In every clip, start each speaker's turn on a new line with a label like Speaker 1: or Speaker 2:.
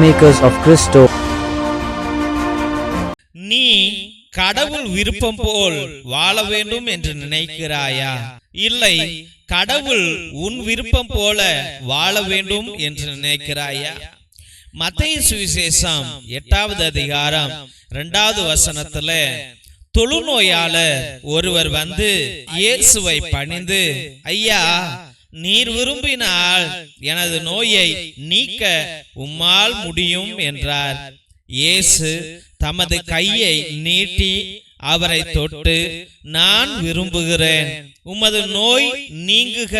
Speaker 1: Peacemakers of Christo.
Speaker 2: நீ கடவுள் விருப்பம் போல் வாழ வேண்டும் என்று நினைக்கிறாயா இல்லை கடவுள் உன் விருப்பம் போல வாழ வேண்டும் என்று நினைக்கிறாயா மத்திய சுவிசேஷம் எட்டாவது அதிகாரம் இரண்டாவது வசனத்துல தொழுநோயாளர் ஒருவர் வந்து இயேசுவை பணிந்து ஐயா நீர் விரும்பினால் எனது நோயை நீக்க உம்மால் முடியும் என்றார். இயேசு தமது கையை நீட்டி அவரை தொட்டு நான் விரும்புகிறேன் உமது நோய் நீங்குக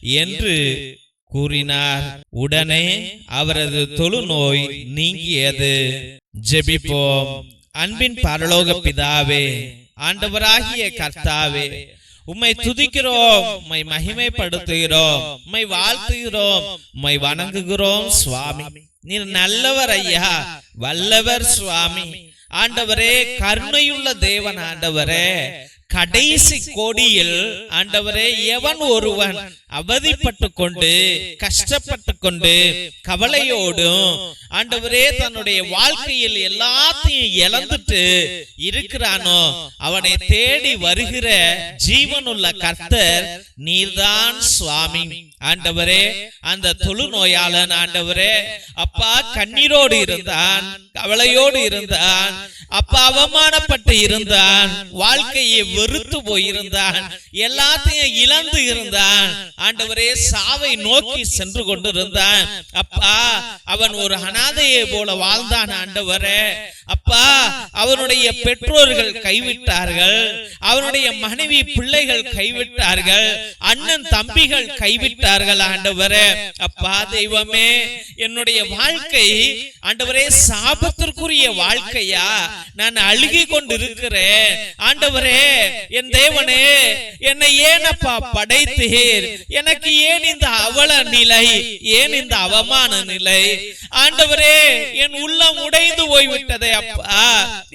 Speaker 2: என்று கூறினார். உடனே அவரது தொழுநோய் நீங்கியது. ஜெபிப்போம். அன்பின் பரலோக பிதாவே ஆண்டவராகிய கர்த்தாவே உம்மை துதிக்கிறோம். உம்மை மகிமைப்படுத்துகிறோம். உம்மை வாழ்த்துகிறோம். உம்மை வணங்குகிறோம் சுவாமி. நீர் நல்லவர் ஐயா. வல்லவர் சுவாமி. ஆண்டவரே கருணையுள்ள தேவன் ஆண்டவரே. கடைசி கோடியில் ஆண்டவரே எவன் ஒருவன் அவதிப்பட்டு கொண்டு கஷ்டப்பட்டு கொண்டு கவலையோடும் ஆண்டவரே தன்னுடைய வாழ்க்கையில் எல்லாத்தையும் இழந்துட்டு இருக்கிறானோ அவனை தேடி வருகிற ஜீவனுள்ள கர்த்தர் நீர்தான் சுவாமி. ஆண்டவரே அந்த தொழு நோயாளன் ஆண்டவரே அப்பா கண்ணீரோடு இருந்தான் கவலையோடு இருந்தான் அப்பா அவமானப்பட்டு இருந்தான் வாழ்க்கையை வெறுத்து போயிருந்தான் எல்லாத்தையும் இழந்து இருந்தான். ஆண்டவரே சாவை நோக்கி சென்று கொண்டிருந்தான். அப்பா அவன் ஒரு அனாதையை போல வாழ்ந்தான் ஆண்டவரே. அப்பா அவனுடைய பெற்றோர்கள் கைவிட்டார்கள். அவனுடைய மனைவி பிள்ளைகள் கைவிட்டார்கள். அண்ணன் தம்பிகள் கைவிட்டார்கள். விட்டார்கள் ஆண்டவரே. அப்பா தெய்வமே என்னுடைய வாழ்க்கை ஆண்டவரே சாபத்திற்குரிய வாழ்க்கையா? நான் அழுகி கொண்டிருக்கிறேன். ஆண்டவரே என் தேவனே என்னை ஏனப்பா படைத்தீர்? எனக்கு ஏன் இந்த அவல நிலை? ஏன் இந்த அவமான நிலை? ஆண்டவரே என் உள்ளம் உடைந்து போய்விட்டதே அப்பா.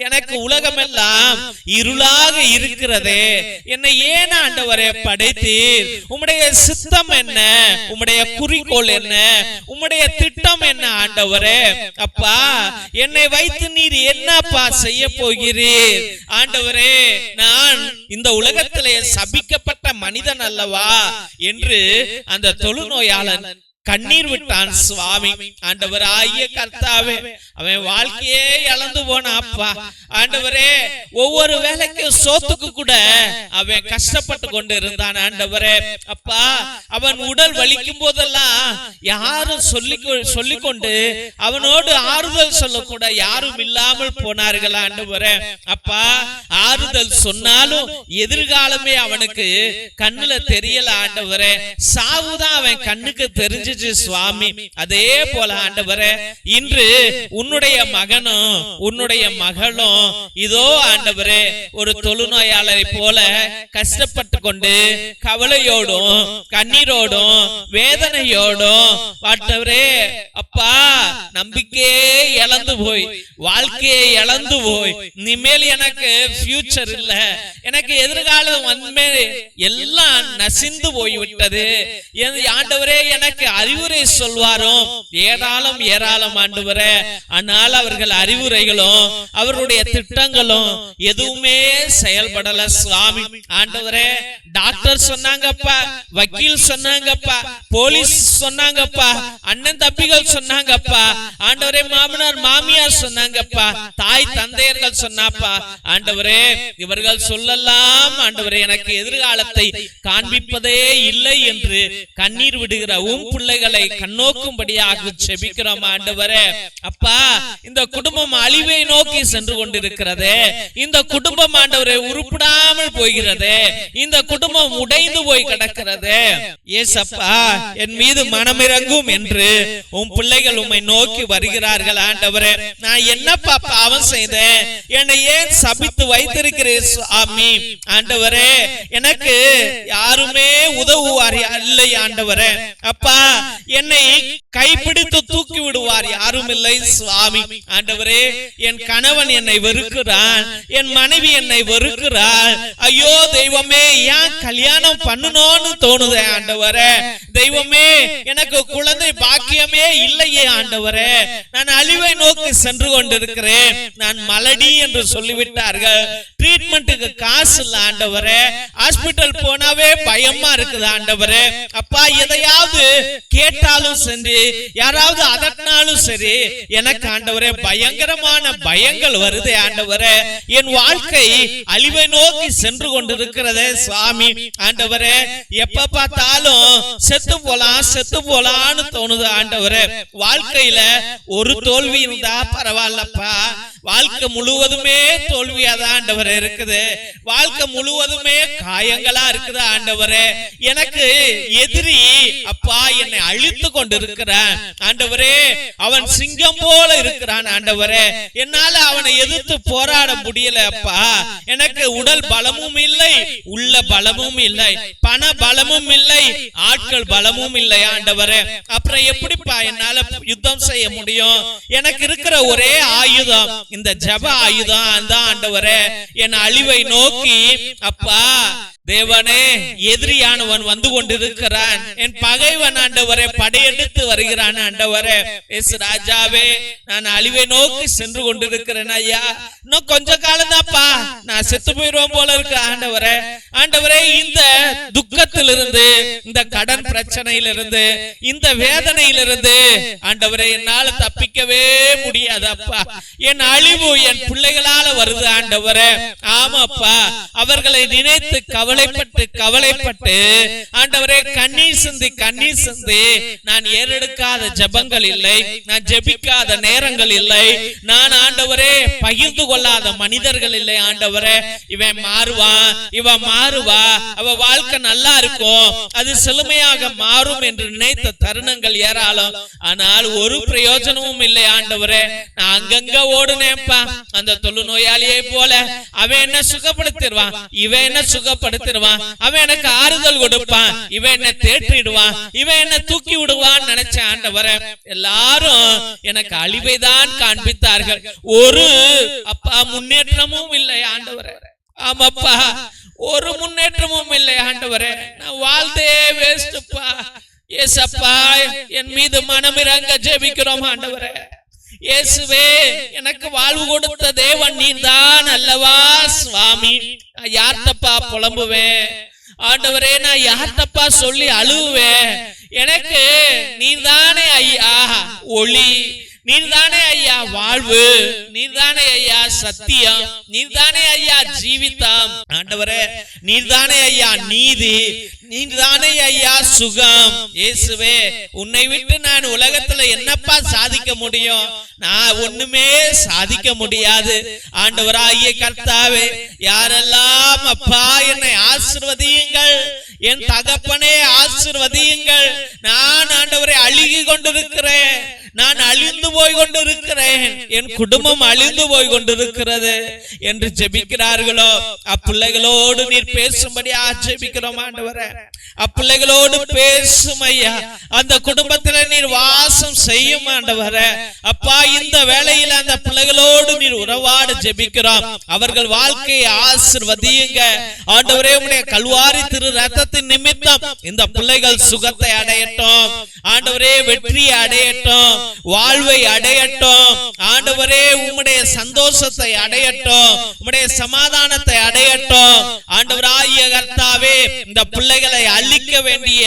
Speaker 2: எனக்கு உலகமெல்லாம் இருளாக இருக்கிறதே. என்னை ஏன் ஆண்டவரே படைத்தீர்? உம்முடைய சித்தம் என்ன? உம்முடைய குறிக்கோள் என்ன? உம்முடைய திட்டம் என்ன ஆண்டவரே? அப்பா என்னை வைத்து நீர் என்னப்பா செய்ய போகிறீர்? ஆண்டவரே நான் இந்த உலகத்திலே சபிக்கப்பட்ட மனிதன் அல்லவா? என்று அந்த தொழுநோயாளன் கண்ணீர் விட்டான் சுவாமி. ஆண்டவர் ஆகிய கர்த்தாவே அவன் வாழ்க்கையே இழந்து போன அப்பா. ஆண்டவரே ஒவ்வொரு வேலைக்கும் சோத்துக்கு கூட அவன் கஷ்டப்பட்டு கொண்டு இருந்தான் ஆண்டவரே. அப்பா அவன் உடல் வலிக்கும் போதெல்லாம் யாரும் சொல்லி கொண்டு அவனோடு ஆறுதல் சொல்லக்கூட யாரும் இல்லாமல் போனார்கள் ஆண்டவரே. அப்பா ஆறுதல் சொன்னாலும் எதிர்காலமே அவனுக்கு கண்ணுல தெரியல ஆண்டவரே. சாவுதான் அவன் கண்ணுக்கு தெரிஞ்சிச்சு சுவாமி. அதே போல ஆண்டவரே இன்று உன்னுடைய மகனும் உன்னுடைய மகளும் இதோ ஆண்டவரே ஒரு தொழுநோயாளரை போல கஷ்டப்பட்டு கொண்டு கவலையோடும் கண்ணீரோடும் வேதனையோடும் ஆண்டவரே அப்பா நம்பிக்கையே இழந்து போய் வாழ்க்கையை இழந்து போய் இனிமேல் எனக்கு ஃபியூச்சர் இல்ல. எனக்கு எதிர்காலம் வன்மே எல்லாம் நசிந்து போய் விட்டது என் ஆண்டவரே எனக்கு அறிவுரை சொல்வாரோ? ஏராளம் ஏராளம் ஆண்டவரே. ஆனால் அவர்கள் அறிவுரைகளும் அவருடைய திட்டங்களும் எதுவுமே செயல்படல சுவாமி. ஆண்டவரே டாக்டர் சொன்னாங்கப்பா வக்கீல் சொன்னாங்கப்பா போலீஸ் சொன்னாங்கப்பா. அண்ணன் தம்பிகள் சொன்னாங்கப்பா. ஆண்டவரே மாமனார் மாமியார் சொன்னாங்கப்பா. தாய் தந்தையர்கள் சொன்னாப்பா. ஆண்டவரே இவர்கள் சொல்லலாம். ஆண்டவரே எனக்கு எதிர்காலத்தை காண்பிப்பதே இல்லை என்று கண்ணீர் விடுகிற உன் பிள்ளைகளை கண்ணோக்கும்படியாக செபிக்கிறோம் ஆண்டவரே. அப்பா இந்த குடும்பம் அழிவை நோக்கி சென்று கொண்டிருக்கிறது. இந்த குடும்பம் ஆண்டவரை உருப்பிடாமல் போகிறது. இந்த குடும்பம் உடைந்து போய் கிடக்கிறது. ஏசப்பா என் மீது மனமிறங்கும் என்று உன் பிள்ளைகள் உம்மை நோக்கி வருகிறார்கள் ஆண்டவரே. நான் என்னப்பா பாவம் செய்தேன்? என்னை ஏன் சபித்து வைத்திருக்கிறேன் சுவாமி ஆண்டவரே எனக்கு யாருமே உதவுவார் இல்லை ஆண்டவரே. அப்பா என்னை கைப்பிடித்து தூக்கி விடுவார் யாரும் இல்லை சுவாமி. ஆண்டவரே என் கணவன் என்னை வெறுக்கிறான். என் மனைவி என்னை வெறுக்கிறாள். ஐயோ தெய்வமே ஏன் கல்யாணம் பண்ணணும்னு தோணுதே ஆண்டவரே. வர தெய்வமே எனக்கு குழந்தை பாக்கியமே இல்லையே ஆண்டவரே. நான் அழிவை நோக்கி சென்று கொண்டிருக்கிறேன். நான் மலடி என்று சொல்லிவிட்டார்கள். ட்ரீட்மெண்ட்டுக்கு காசு இல்ல ஆண்டவரே. ஹாஸ்பிட்டல் போனாவே பயமா இருக்குது ஆண்டவரே. அப்பா எதையாவது கேட்டாலும் சரி யாராவது அதட்டினாலும் சரி எனக்கு ஆண்டவரே பயங்கரமான பயங்கள் வருது ஆண்டவரே. என் வாழ்க்கை அழிவை நோக்கி சென்று கொண்டிருக்கிறதே சுவாமி. ஆண்டவரே எப்ப பார்த்தாலும் செத்து போலாம் செத்து போலான்னு தோணுது ஆண்டவரே. வாழ்க்கையில ஒரு தோல்வி இருந்தா பரவாயில்லப்பா. வாழ்க்கை முழுவதுமே தோல்வியாதான் ஆண்டவரே இருக்குது. வாழ்க்கை முழுவதுமே காயங்களா இருக்குது ஆண்டவரே. எனக்கு எதிரி அப்பா என்னை அழித்து கொண்டிருக்கிறான். ஆண்டவரே அவன் சிங்கம் போல இருக்கிறான் ஆண்டவரே. என்னால அவனை எதிர்த்து போராட முடியல அப்பா. எனக்கு உடல் பலமும் இல்லை உள்ள பலமும் இல்லை பண பலமும் இல்லை ஆட்கள் பலமும் இல்லை ஆண்டவரே. அப்புறம் எப்படிப்பா என்னால யுத்தம் செய்ய முடியும்? எனக்கு இருக்கிற ஒரே ஆயுதம் இந்த ஜப ஆயுதம் அந்த ஆண்டவரே என் அழிவை நோக்கி அப்பா தேவனே எதிரியானவன் வந்து கொண்டிருக்கிறான். என் பகைவன் ஆண்டவரே படையெடுத்து வருகிறான் ஆண்டவரே. எஸ் ராஜாவே நான் அழிவை நோக்கி சென்று கொண்டிருக்கிறேன் ஐயா. இன்னும் கொஞ்ச காலம் தான்ப்பா நான் செத்து போயிடுவேன் போல இருக்க ஆண்டவரே. ஆண்டவரே இந்த துக்கத்திலிருந்து இந்த கடன் பிரச்சனையிலிருந்து இந்த வேதனையிலிருந்து ஆண்டவரே என்னால தப்பிக்கவே முடியாது அப்பா என் அழிவு என் பிள்ளைகளால வருது ஆண்டவரே. ஆமாப்பா அவர்களை நினைத்து கவலைப்பட்டு கவலைப்பட்டு ஆண்டவரே கண்ணீர் சிந்தி கண்ணீர் சிந்தி நான் ஏறெடுக்காத ஜெபங்கள் இல்லை நான் ஜெபிக்காத நேரங்கள் இல்லை நான் ஆண்டவரே பகிர்ந்து கொள்ளாத மனிதர்கள் இல்லை ஆண்டவரே. இவன் மாறுவான் இவன் மாறுவா. அவ வாழ்க்கை நல்லா இருக்கும். அது செழுமையாக மாறும் என்று நினைத்த தருணங்கள் ஏராளம். ஆனால் ஒரு பிரயோஜனமும் இல்லை ஆண்டவரே. நான் அங்கங்க ஓடுனேப்பா அந்த தொழு நோயாளியை போல அவன் என்ன சுகப்படுத்திடுவான். இவன் என்ன சுகப்படுத்திடுவான். அவன் எனக்கு ஆறுதல் கொடுப்பான். இவன் என்ன தேற்றிடுவான். இவன் என்ன தூக்கி விடுவான்னு நினைச்ச ஆண்டவரே. எல்லாரும் எனக்கு அழிவை தான் காண்பித்தார்கள். ஒரு அப்பா முன்னேற்றமும் இல்லை ஆண்டவரே. ஆமாப்பா. ஒரு முன்னேற்றமும் இல்லை ஆண்டவரே. நான் வாழ்ந்தே வேஸ்ட்ப்பா ஏசப்பா என் மீது மனமிறங்க ஜெபிக்கிறோம் ஆண்டவரே. இயேசுவே எனக்கு வாழ்வு கொடுத்த தேவன் நீர்தான் அல்லவா சுவாமி. நான் யார்த்தப்பா புலம்புவேன்? ஆண்டவரே நான் யார்த்தப்பா சொல்லி அழுவேன்? எனக்கு நீ தானே ஐயா. ஒளி. நீர்தானே ஐயா வாழ்வு நீர்தானே ஐயா சத்தியம் நீர்தானே ஐயா ஜீவிதம். ஆண்டவரே நீர்தானே ஐயா நீதி நீர்தானே ஐயா சுகம். இயேசுவே உன்னை விட்டு நான் உலகத்துல என்னப்பா சாதிக்க முடியும்? நான் ஒண்ணுமே சாதிக்க முடியாது. ஆண்டவராகிய கர்த்தாவே யாரெல்லாம் அப்பா என்னை ஆசிர்வதியுங்கள்? என் தகப்பனே ஆசிர்வதியுங்கள். நான் ஆண்டவரை அழுகி கொண்டிருக்கிறேன். நான் அழிந்து போய் கொண்டிருக்கிறேன் என் குடும்பம் அழிந்து போய் கொண்டிருக்கிறது என்று ஜெபிக்கிறார்களோ? அப்பிள்ளைகளோடு நீர் பேசும்படி ஜெபிக்கிறோம் ஆண்டவரே. அப்பிள்ளைகளோடு பேசும் ஐயா அந்த குடும்பத்துல நீர் வாசம் செய்யும் ஆண்டவரே. அப்பா இந்த வேளையில அந்த பிள்ளைகளோடு நீர் உறவாட ஜெபிக்கிறோம். அவர்கள் வாழ்க்கையை ஆசிர்வதியுங்க. ஆண்டவரே உடைய கல்வாரி திரு ரத்தத்தின் நிமித்தம் இந்த பிள்ளைகள் சுகத்தை அடையட்டும். ஆண்டவரே வெற்றியை அடையட்டும். வாழ்வை அடையட்டும். ஆண்டவரே உம்முடைய சந்தோஷத்தை அடையட்டும். உம்முடைய சமாதானத்தை அடையட்டும். ஆண்டவராகிய கர்த்தாவே இந்த பிள்ளைகளை அழிக்க வேண்டிய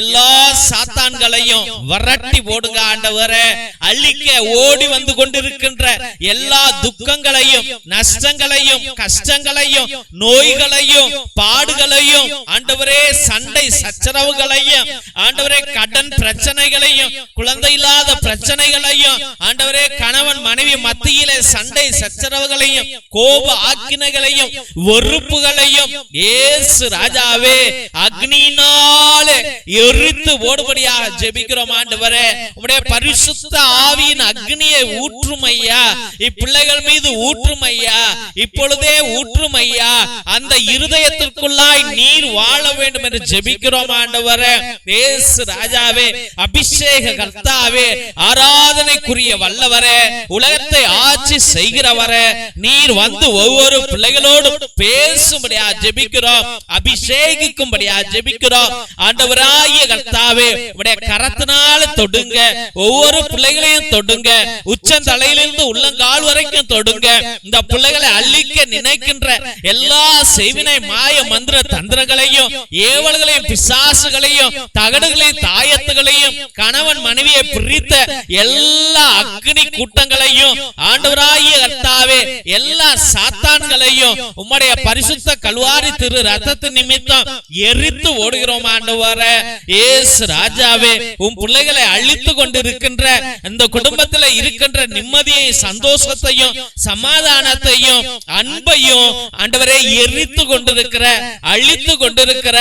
Speaker 2: எல்லா சாத்தான்களையும் வரட்டி போடுங்க ஆண்டவரே. அழிக்க ஓடி வந்து கொண்டிருக்கின்ற எல்லா துக்கங்களையும் நஷ்டங்களையும் கஷ்டங்களையும் நோய்களையும் பாடுகளையும் ஆண்டவரே சண்டை சச்சரவுகளையும் ஆண்டவரே கடன் பிரச்சனைகளையும் குழந்தை இல்லாத பிரச்சனை பிரச்சனைகளையும் ஆண்டவரே கணவன் மனைவி மத்தியிலே சண்டை சச்சரவுகளையும் கோப ஆக்கினைகளையும் வெறுப்புகளையும் ஏசு ராஜாவே அக்னினாலே எரித்து ஓடுபடியாக ஜெபிக்கிறோம் ஆண்டவரே. உடைய பரிசுத்த ஆவியின் அக்னியை ஊற்றும் ஐயா இப்பிள்ளைகள் மீது ஊற்றும் ஐயா இப்பொழுதே ஊற்றும் ஐயா அந்த இருதயத்திற்குள்ளாய் நீர் வாழ வேண்டும் என்று ஜெபிக்கிறோம் ஆண்டவரே. ஏசு ராஜாவே அபிஷேக கர்த்தாவே ஆராதனைக்குரிய வல்லவரே உலகத்தை ஆட்சி செய்கிறவரே நீர் வந்து ஒவ்வொரு பிள்ளைகளோடும் பேசும்படியா ஜெபிக்கிறோம் அபிஷேகிக்கும்படியா ஜெபிக்கிறோம். ஆண்டவராகிய கர்த்தாவே உடைய கரத்தினால தொடுங்க ஒவ்வொரு பிள்ளைகளையும் தொடுங்க உச்சந்தலையிலிருந்து உள்ளங்கால் வரைக்கும் தொடுங்க. இந்த பிள்ளைகளை அழிக்க நினைக்கின்ற எல்லா செய்வினை மாய மந்திர தந்திரங்களையும் ஏவல்களையும் பிசாசுகளையும் தகடுகளையும் தாயத்துகளையும் கணவன் மனைவியை பிரித்த எல்லா அக்னி கூட்டங்களையும் ஆண்டவராகிய கர்த்தாவே எல்லா சாத்தான்களையும் உம்முடைய பரிசுத்த கல்வாரி திரு ரத்தத்து நிமித்தம் எரித்து ஓடுகிறோம் ஆண்டவர. ஏஸ் ராஜாவே உன் பிள்ளைகளை அழித்து கொண்டிருக்கின்ற இந்த குடும்பத்துல இருக்கின்ற நிம்மதியை சந்தோஷத்தையும் சமாதானத்தையும் அன்பையும் ஆண்டவரே எரித்து கொண்டிருக்கிற அழித்து கொண்டிருக்கிற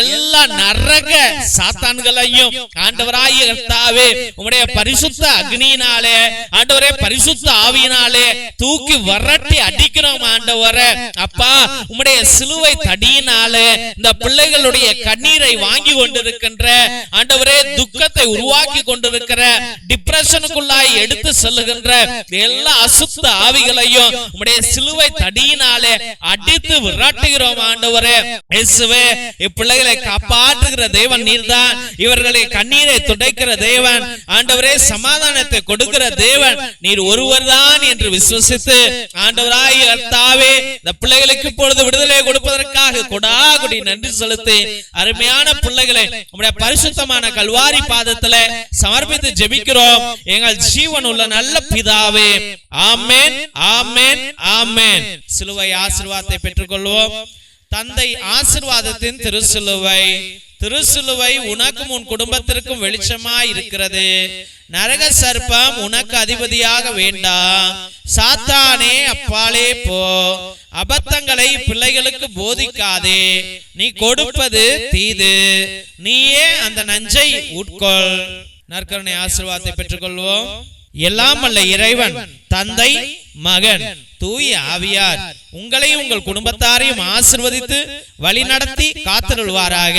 Speaker 2: எல்லா நரக சாத்தான்களையும் ஆண்டவராகிய கர்த்தாவே உம்முடைய பரிசுத்த அக்னியினாலே ஆண்டவரே பரிசுத்த ஆவியினாலே தூக்கி வரட்டி அடிக்கிறோம் ஆண்டவரே. அப்பா உம்முடைய சிலுவை தடியினாலே இந்த பிள்ளைகளுடைய கண்ணீரை வாங்கி கொண்டிருக்கின்ற ஆண்டவரே துக்கத்தை உருவாக்கி கொண்டிருக்கிற டிப்ரெஷனுக்குள்ளாய் எடுத்து செல்லுகின்ற எல்லா அசுத்த ஆவிகளையும் உம்முடைய சிலுவை தடியினாலே அடித்து விரட்டுகிறோம் ஆண்டவரே. இயேசுவே இப்பிள்ளைகளை காப்பாற்றுகிற தேவன் நீர்தான். இவர்களை கண்ணீரை துடைக்கிற தேவன். ஆண்டவரே சமாதானத்தை கொடுக்கிற தேவன். நீர் ஒருவர் தான் என்று விசுவசித்து ஆண்டவராய் கர்த்தாவே இந்த பிள்ளைகளுக்கு இப்பொழுது விடுதலை கொடுப்பதற்காக கொடாகுடி நன்றி செலுத்தி அருமையான பிள்ளைகளை நம்முடைய பரிசுத்தமான கல்வாரி பாதத்துல சமர்ப்பித்து ஜெபிக்கிறோம். எங்கள் ஜீவன் உள்ள நல்ல பிதாவே ஆமேன் ஆமேன் ஆமேன். சிலுவை ஆசிர்வாதத்தை பெற்றுக்கொள்வோம். தந்தை ஆசிர்வாதத்தின் திருசிலுவை திருசிலுவை உனக்கும் உன் குடும்பத்திற்கும் வெளிச்சமாய் இருக்கிறது நரக சர்ப்பம் உனக்கு அதிபதியாக வேண்டாம் சாத்தானே அப்பாலே போ. அபத்தங்களை பிள்ளைகளுக்கு போதிக்காதே. நீ கொடுப்பது தீது. நீயே அந்த நஞ்சை உட்கொள். நற்கருணை ஆசிர்வாதத்தை பெற்றுக்கொள்வோம். எல்லாம் அல்ல இறைவன் தந்தை மகன் தூய ஆவியார் உங்களையும் உங்கள் குடும்பத்தாரையும் ஆசிர்வதித்து வழிநடத்தி காத்திருள்வாராக.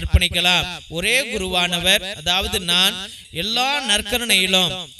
Speaker 2: அர்ப்பணிக்கலாம். ஒரே குருவானவர் அதாவது நான் எல்லா நற்கருணையிலும்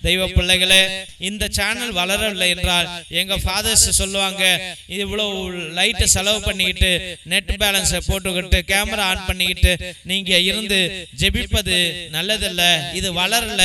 Speaker 2: தெய்வ பிள்ளைகளே இந்த சேனல் வளரவில்லை என்றால் எங்க ஃபாதர்ஸ் சொல்லுவாங்க இவ்வளவு லைட்டை செலவு பண்ணிக்கிட்டு நெட் பேலன்ஸை போட்டுக்கிட்டு கேமரா ஆன் பண்ணிக்கிட்டு நீங்க இருந்து ஜெபிப்பது நல்லதல்ல இது வளரல